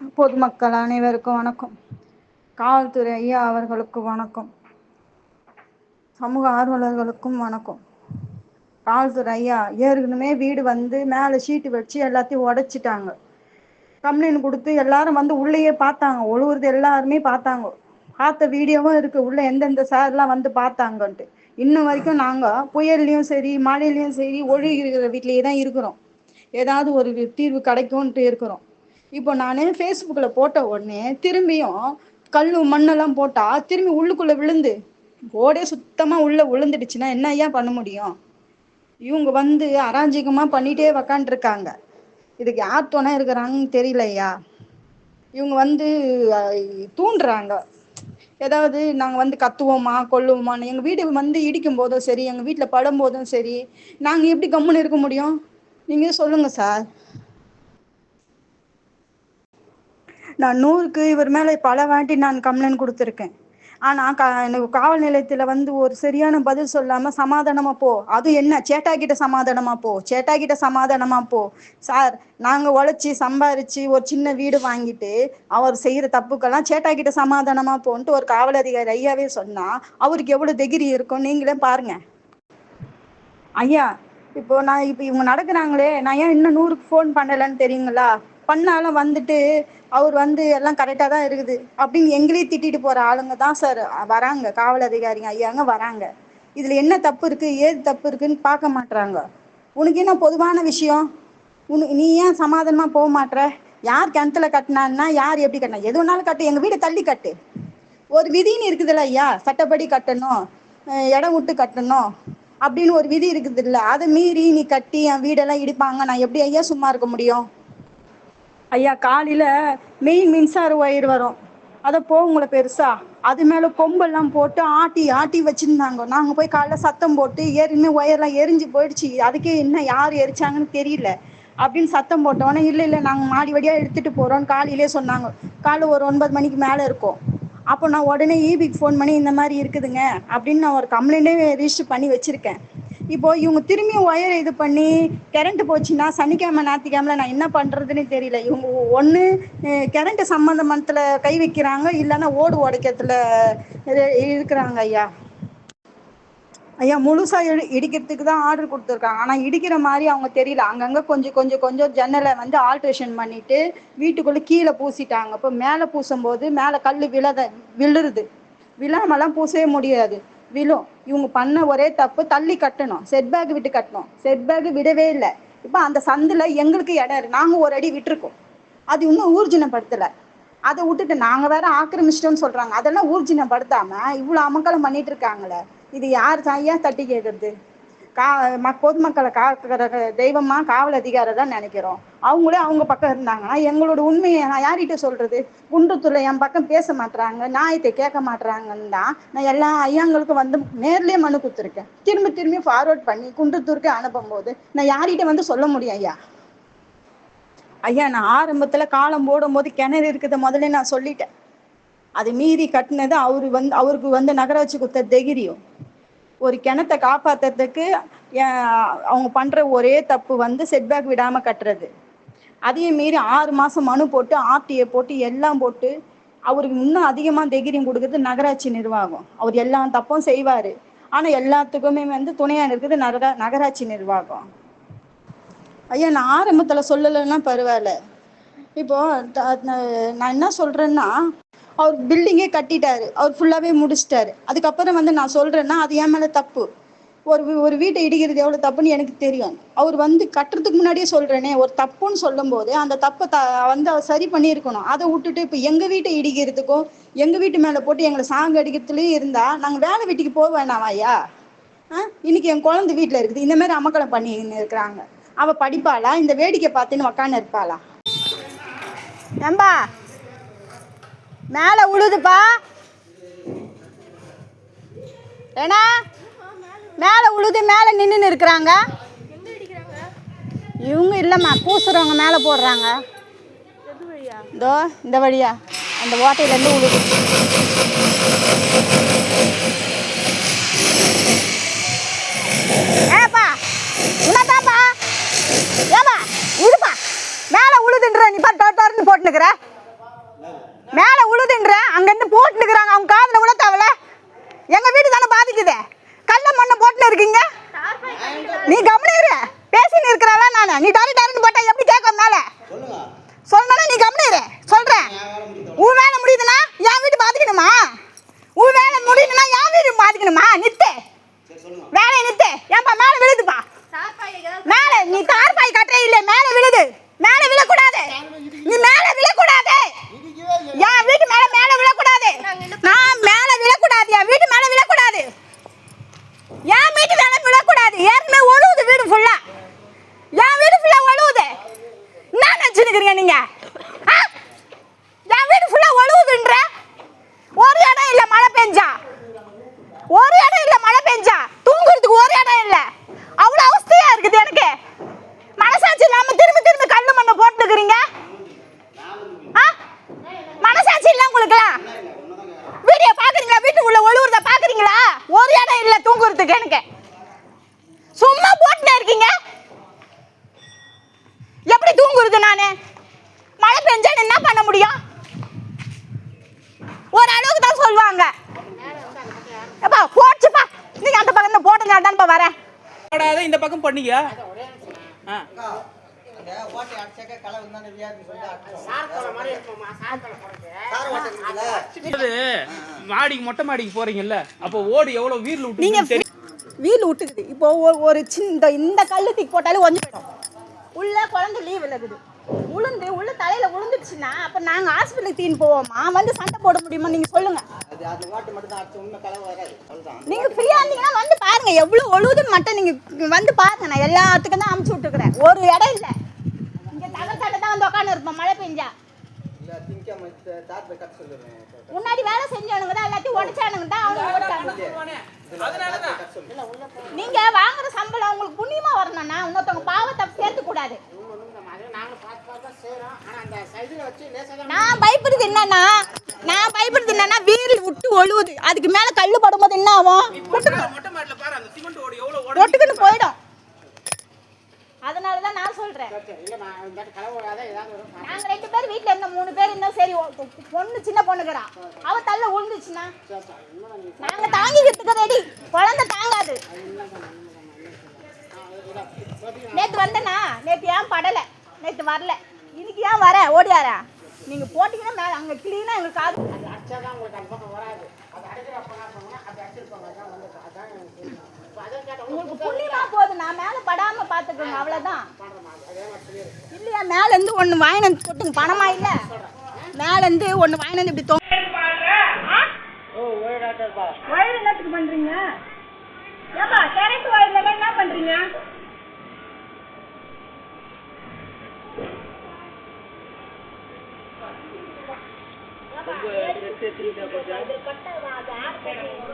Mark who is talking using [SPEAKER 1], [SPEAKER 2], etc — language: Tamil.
[SPEAKER 1] பொதுமக்கள் அனைவருக்கும் வணக்கம். காவல்துறை ஐயா அவர்களுக்கு வணக்கம். சமூக ஆர்வலர்களுக்கும் வணக்கம். காவல்துறை ஐயா ஏற்கனவே வீடு வந்து மேலே ஷீட்டு வச்சு எல்லாத்தையும் உடைச்சிட்டாங்க. கம்ப்ளைண்ட் கொடுத்து எல்லாரும் வந்து உள்ளேயே பார்த்தாங்க. ஒழுகுறது எல்லாருமே பார்த்தாங்க. பார்த்த வீடியோவும் இருக்கு. உள்ள எந்தெந்த சார்லாம் வந்து பார்த்தாங்கன்ட்டு. இன்ன வரைக்கும் நாங்கள் புயல்லையும் சரி மழையிலையும் சரி ஒழுகிற வீட்லேயே தான் இருக்கிறோம். ஏதாவது ஒரு தீர்வு கிடைக்கும்ன்ட்டு இருக்கிறோம். இப்போ நான் ஃபேஸ்புக்கில் போட்ட உடனே திரும்பியும் கல் மண்ணெல்லாம் போட்டால் திரும்பி உள்ளுக்குள்ளே விழுந்து ஓடே சுத்தமாக உள்ளே விழுந்துடுச்சுன்னா என்ன ஐயா பண்ண முடியும்? இவங்க வந்து அராஜகமாக பண்ணிகிட்டே உக்காண்ட்ருக்காங்க இதுக்கு யார் துணை இருக்கிறாங்கன்னு தெரியல ஐயா. இவங்க வந்து தூண்டுறாங்க. ஏதாவது நாங்கள் வந்து கத்துவோமா கொல்லுவோமான்னு. எங்கள் வீடு வந்து இடிக்கும் போதும் சரி எங்கள் வீட்டில் படும் போதும் சரி நாங்கள் எப்படி கம்முன்னு இருக்க முடியும்? நீங்கள் சொல்லுங்கள் சார். நான் நூறுக்கு இவர் மேலே பல வாட்டி நான் கம்ப்ளைண்ட் கொடுத்துருக்கேன். ஆனால் கா எனக்கு காவல் நிலையத்தில் வந்து ஒரு சரியான பதில் சொல்லாமல் சமாதானமாக போ. அது என்ன? சேட்டா கிட்ட சமாதானமாக போ. சேட்டா கிட்ட சமாதானமாக போ. சார் நாங்கள் உழைச்சி சம்பாரித்து ஒரு சின்ன வீடு வாங்கிட்டு அவர் செய்கிற தப்புக்கெல்லாம் சேட்டா கிட்ட சமாதானமாக போன்ட்டு ஒரு காவல் அதிகாரி ஐயாவே சொன்னால் அவருக்கு எவ்வளோ திகிரி இருக்கும்? நீங்களே பாருங்கள் ஐயா இப்போ நான் இப்போ இவங்க நடக்கிறாங்களே நான் ஏன் இன்னும் நூறுக்கு ஃபோன் பண்ணலைன்னு தெரியுங்களா? பண்ணாலும் வந்துட்டு அவர் வந்து எல்லாம் கரெக்டாக தான் இருக்குது. அப்படின்னு எங்களையும் திட்டிட்டு போகிற ஆளுங்க தான் சார் வராங்க. காவல் அதிகாரிங்க ஐயாங்க வராங்க. இதில் என்ன தப்பு இருக்குது ஏது தப்பு இருக்குன்னு பார்க்க மாட்றாங்க. உனக்கு என்ன பொதுவான விஷயம்? உனக்கு நீ ஏன் சமாதானமாக போக மாட்டேற யார் கிணத்துல கட்டினான்னா யார் எப்படி கட்டினா? எது வேணாலும் கட்டு. எங்கள் வீடு தள்ளி கட்டு. ஒரு விதின்னு இருக்குதுல்ல ஐயா. சட்டப்படி கட்டணும். இடம் விட்டு கட்டணும். அப்படின்னு ஒரு விதி இருக்குது இல்ல அதை மீறி நீ கட்டி என் வீடெல்லாம் இடிப்பாங்க. நான் எப்படி ஐயா சும்மா இருக்க முடியும்? ஐயா காலையில மெயின் மின்சார ஒயர் வரும். அதை போகுங்கள பெருசா. அது மேல கொம்பெல்லாம் போட்டு ஆட்டி ஆட்டி வச்சிருந்தாங்க. நாங்க போய் காலைல சத்தம் போட்டு ஏறிமே ஒயர்லாம் எரிஞ்சு போயிடுச்சு. அதுக்கே என்ன யார் எரிச்சாங்கன்னு தெரியல. அப்படின்னு சத்தம் போட்டோன்னே இல்லை இல்லை நாங்கள் மாடி வழியாக எடுத்துகிட்டு போகிறோம்னு காலையிலே சொன்னாங்க. காலைல ஒரு ஒன்பது மணிக்கு மேலே இருக்கும். அப்போ நான் உடனே ஈபிக்கு ஃபோன் பண்ணி இந்த மாதிரி இருக்குதுங்க. அப்படின்னு நான் ஒரு கம்ப்ளைண்ட்டே ரிஜிஸ்டர் பண்ணி வச்சுருக்கேன். இப்போ இவங்க திரும்பியும் ஒயர் இது பண்ணி கரண்ட் போச்சுன்னா சனிக்கிழமை ஞாயிற்றுக்கிழமை நான் என்ன பண்ணுறதுன்னு தெரியல. இவங்க ஒன்று கரண்ட் சம்மந்தமத்தில் கை வைக்கிறாங்க இல்லைன்னா ஓடு உடைக்கிறதுல இருக்கிறாங்க ஐயா. ஐயா முழுசா இடி இடிக்கிறதுக்கு தான் ஆர்டர் கொடுத்துருக்காங்க. ஆனால் இடிக்கிற மாதிரி அவங்க தெரியல. அங்கங்கே கொஞ்சம் கொஞ்சம் கொஞ்சம் ஜன்னலை வந்து ஆல்ட்ரேஷன் பண்ணிட்டு வீட்டுக்குள்ளே கீழே பூசிட்டாங்க. இப்போ மேலே பூசும்போது மேலே கல் விழத விழுறுது. விழாமலாம் பூசவே முடியாது. விழும். இவங்க பண்ண ஒரே தப்பு தள்ளி கட்டணும். செட் பேக் விட்டு கட்டணும். செட் பேக் விடவே இல்லை. இப்போ அந்த சந்தில் எங்களுக்கு இடம் இருக்கு. நாங்கள் ஒரு அடி விட்டுருக்கோம். அது இன்னும் ஊர்ஜினப்படுத்தலை. அதை விட்டுட்டு நாங்கள் வேற ஆக்கிரமிச்சிட்டோம்னு சொல்கிறாங்க அதெல்லாம் ஊர்ஜினப்படுத்தாமல் இவ்வளோ அமக்கலம் பண்ணிட்டு இருக்காங்களே. இது யார் தாயா தட்டி கேட்குறது கா ம பொதுமக்களை காக்கிற தெய்வமா காவல் அதிகாரி தான் நினைக்கிறோம். அவங்களே அவங்க பக்கம் இருந்தாங்கன்னா எங்களோட உண்மையை நான் யார்கிட்ட சொல்றது? குன்றத்தூர்ல என் பக்கம் பேச மாட்றாங்க நியாயத்தை கேட்க மாட்றாங்கன்னு தான் நான் எல்லா ஐயாங்களுக்கும் வந்து நேர்லயே மனு கொடுத்துருக்கேன். திரும்ப திரும்பி ஃபார்வர்ட் பண்ணி குன்றத்தூருக்கு அனுப்பும் போது நான் யார்கிட்ட வந்து சொல்ல முடியும் ஐயா? ஐயா நான் ஆரம்பத்துல காலம் போடும்போது கிணறு இருக்கிறத முதல்ல நான் சொல்லிட்டேன். அது மீறி கட்டினது அவரு வந்து அவருக்கு வந்து நகராட்சி கொடுத்த தைரியம். ஒரு கிணத்தை காப்பாத்துறதுக்கு ஏன், அவங்க பண்ற ஒரே தப்பு வந்து செட்பேக் விடாம கட்டுறது. அதையும் மீறி ஆறு மாசம் மனு போட்டு ஆர்டிஏ போட்டு எல்லாம் போட்டு அவருக்கு இன்னும் அதிகமா தைரியம் கொடுக்குறது நகராட்சி நிர்வாகம். அவர் எல்லா தப்பும் செய்வாரு. ஆனா எல்லாத்துக்குமே வந்து துணையா இருக்குது நகரா நகராட்சி நிர்வாகம். ஐயா நான் ஆரம்பத்துல சொல்லலைன்னா பரவாயில்ல. இப்போ நான் என்ன சொல்றேன்னா அவர் பில்டிங்கே கட்டிட்டாரு. அவர் ஃபுல்லாவே முடிச்சிட்டாரு. அதுக்கப்புறம் வந்து நான் சொல்றேன்னா அது என் மேல தப்பு. ஒரு வீ- ஒரு வீட்டை இடிக்கிறது எவ்வளவு தப்புன்னு எனக்கு தெரியும். அவர் வந்து கட்டுறதுக்கு முன்னாடியே சொல்றேனே ஒரு தப்புன்னு சொல்லும்போது அந்த தப்பை த வந்து அவர் சரி பண்ணியிருக்கணும். அதை விட்டுட்டு இப்போ எங்க வீட்டை இடிக்கிறதுக்கும் எங்க வீட்டு மேல போட்டு எங்களை சாங் அடிக்கிறதுலயும் இருந்தா நாங்க வேலை வீட்டுக்கு போக வேணாமா ஐயா? ஆ? இன்னைக்கு என் குழந்தை வீட்டில் இருக்குது. இந்த மாதிரி அமக்கலம் பண்ணின்னு இருக்கிறாங்க. அவ படிப்பாளா? இந்த வேடிக்கை பார்த்துன்னு உக்காந்து இருப்பாளா ஏம்பா மேலே உழுதுப்பா. ஏன்னா மேலே உழுது மேலே நின்றுன்னு இருக்கிறாங்க. இவங்க இல்லைம்மா பூசுறவங்க மேலே போடுறாங்க. இதோ இந்த வழியா. அந்த ஓட்டையிலேருந்து உழுது. ஏப்பா உன்னதாப்பா ஏப்பா உழுப்பா மேலே உழுதுன்ற நீ பா டோட்டோர்னு போட்டுனுக்குற மேலே உழுதுன்ற அங்கேருந்து போட்டுன்னு இருக்கிறாங்க. அவங்க காதில் கூட தேவல. எங்கள் வீடு தானே பாதிக்குது? கல்ல மண்ணை போட்டுன்னு இருக்கீங்க? நீ கவனிரு பேசின்னு இருக்கிறாளா நான்? நீ டாரி டாரின்னு போட்டா எப்படி கேட்கும் மேலே சொல்லணும் நீ கவனிரு சொல்கிறேன் உன் வேலை முடியுதுன்னா என் வீடு பாதிக்கணுமா உன் வேலை முடியுதுன்னா என் வீடு பாதிக்கணுமா நித்து வேலையை நித்து ஏன்பா மேலே விழுதுப்பா மேலே நீ தார்பாய் கட்டே இல்லை மேலே விழுது மேலே விழக்கூடாது நீ மேலே விழக்கூடாது என் வீட்டு மேலே மேலே விழக்கூடாது நான் மேலே விழக்கூடாது என் வீட்டு மேலே விழக்கூடாது என் வீட்டு மேலே விழக்கூடாது ஏற்கனவே ஒழுகுது வீடு ஃபுல்லா என் வீடு ஃபுல்லா ஒழுகுது என்ன நினச்சிருக்கிறீங்க நீங்க ஆ? என் வீடு போகுதுன்ற ஒரு இடம் இல்லை மழை பெஞ்சா. ஒரு இடம் இல்லை மழை பெஞ்சா. தூங்குறதுக்கு ஒரு இடம் இல்லை. அவ்வளோ அவஸ்தையா இருக்குது எனக்கு. மனசாட்சி இல்லாமல் திரும்ப திரும்ப கல்லு மண்ணை போட்டுக்கிறீங்க? ஆ? மனசாட்சி இல்லை உங்களுக்குலாம் வீடியோ பாக்குறீங்களா? வீட்டுக்குள்ள ஒழுவுறத பாக்குறீங்களா? ஒரு இடம் இல்லை தூங்குறதுக்கு எனக்கு. சும்மா போட்டுனே இருக்கீங்க. எப்படி தூங்குறது நானு? மழை பெஞ்சா என்ன பண்ண முடியும் ஒரு அளவுக்கு தான் சொல்லுவாங்க எப்பா போச்சுப்பா நீங்க அந்த பக்கம் இருந்து போட்டுங்க தான்ப்பா வரேன்
[SPEAKER 2] போடாத இந்த பக்கம் பண்ணிக்க ஆ
[SPEAKER 3] அந்த ஓட்டை அடிச்சாக்க களை வந்தானே வியாதி சொல்லிட்டு அடிச்சோம். சார் ஓட்டை இருக்குல்ல?
[SPEAKER 2] அது மாடிக்கு மொட்டை மாடிக்கு போறீங்கல்ல? அப்போ ஓடு எவ்வளவு? வீர்ல
[SPEAKER 1] நீங்க
[SPEAKER 2] விட்டு தெரியும்.
[SPEAKER 1] வீல் விட்டுக்குது இப்போ ஒரு- ஒரு சின்ன இந்த கல்லு தூக்கி போட்டாலே ஒஞ்சு போயிடும். உள்ள குழந்தை லீவ் விலகுது உளுந்து உள்ள தலையில விழுந்துச்சுன்னா அப்ப நாங்க ஹாஸ்பிட்டலுக்கு தீன் போவோமா வந்து சண்டை போட முடியுமா? நீங்க சொல்லுங்க. நீங்க ஃப்ரீயா இருந்தீங்கன்னா வந்து பாருங்க எவ்வளவு ஒழுகுதுன்னு மட்டும் நீங்க வந்து பாருங்க. நான் எல்லாத்துக்கும் தான் அமுச்சு விட்டுக்கிறேன் ஒரு இடம் இல்ல. இங்க தகர் தட்டை தான் வந்து உட்காந்து இருப்போம். மழை பெஞ்சா. முன்னாடி வேலை செஞ்சவனுங்க தான் எல்லாத்தையும் உடைச்சானுங்க தான் அவங்க ஓட்டாங்க
[SPEAKER 2] அதனாலதான்.
[SPEAKER 1] நீங்க வாங்குற சம்பளம் உங்களுக்கு புண்ணியமா வரணும்னா இன்னொருத்தவங்க பாவத்தை சேர்த்து கூடாது. நான் பயப்படுறது என்னன்னா நான் பயப்படுறது என்னன்னா வீல் விட்டு ஒழுகுது. அதுக்கு மேல கல்லு படும்போது என்ன ஆகும்?
[SPEAKER 2] மொட்டை மாடில பாரு அந்த சிமெண்ட் ஓடு எவ்வளவு ஓட
[SPEAKER 1] ஒட்டுக்குன்னு போயிடும். அதனால தான் நான் சொல்றேன் நாங்க ரெண்டு பேர் வீட்ல இருந்த மூணு பேர் இருந்தோம் சரி பொண்ணு சின்ன பொண்ணுக்கிறா. அவ தள்ள விழுந்துச்சுன்னா நாங்க தாங்கிக்கிறதுக்கு ரெடி குழந்தை தாங்காது. நேத்து வந்தனா? நேத்து ஏன் படல? நேத்து வரல. இன்னைக்கு ஏன் வர? ஓடியாரா? நீங்க போட்டீங்கன்னா மேல அங்க கிளீனா எங்களுக்கு காது உங்களுக்கு புண்ணியமா போகுது. நான் மேல படாம பாத்துக்கோங்க அவ்வளவுதான். இல்லையா? மேல இருந்து ஒண்ணு வாங்கிட்டு வந்து கொட்டுங்க. பணமா இல்ல? மேல இருந்து ஒண்ணு வாங்கிட்டு வந்து இப்படி தொங்க வயல் என்னத்துக்கு பண்றீங்க? ஏப்பா கரண்ட் வயல்ல என்ன பண்றீங்க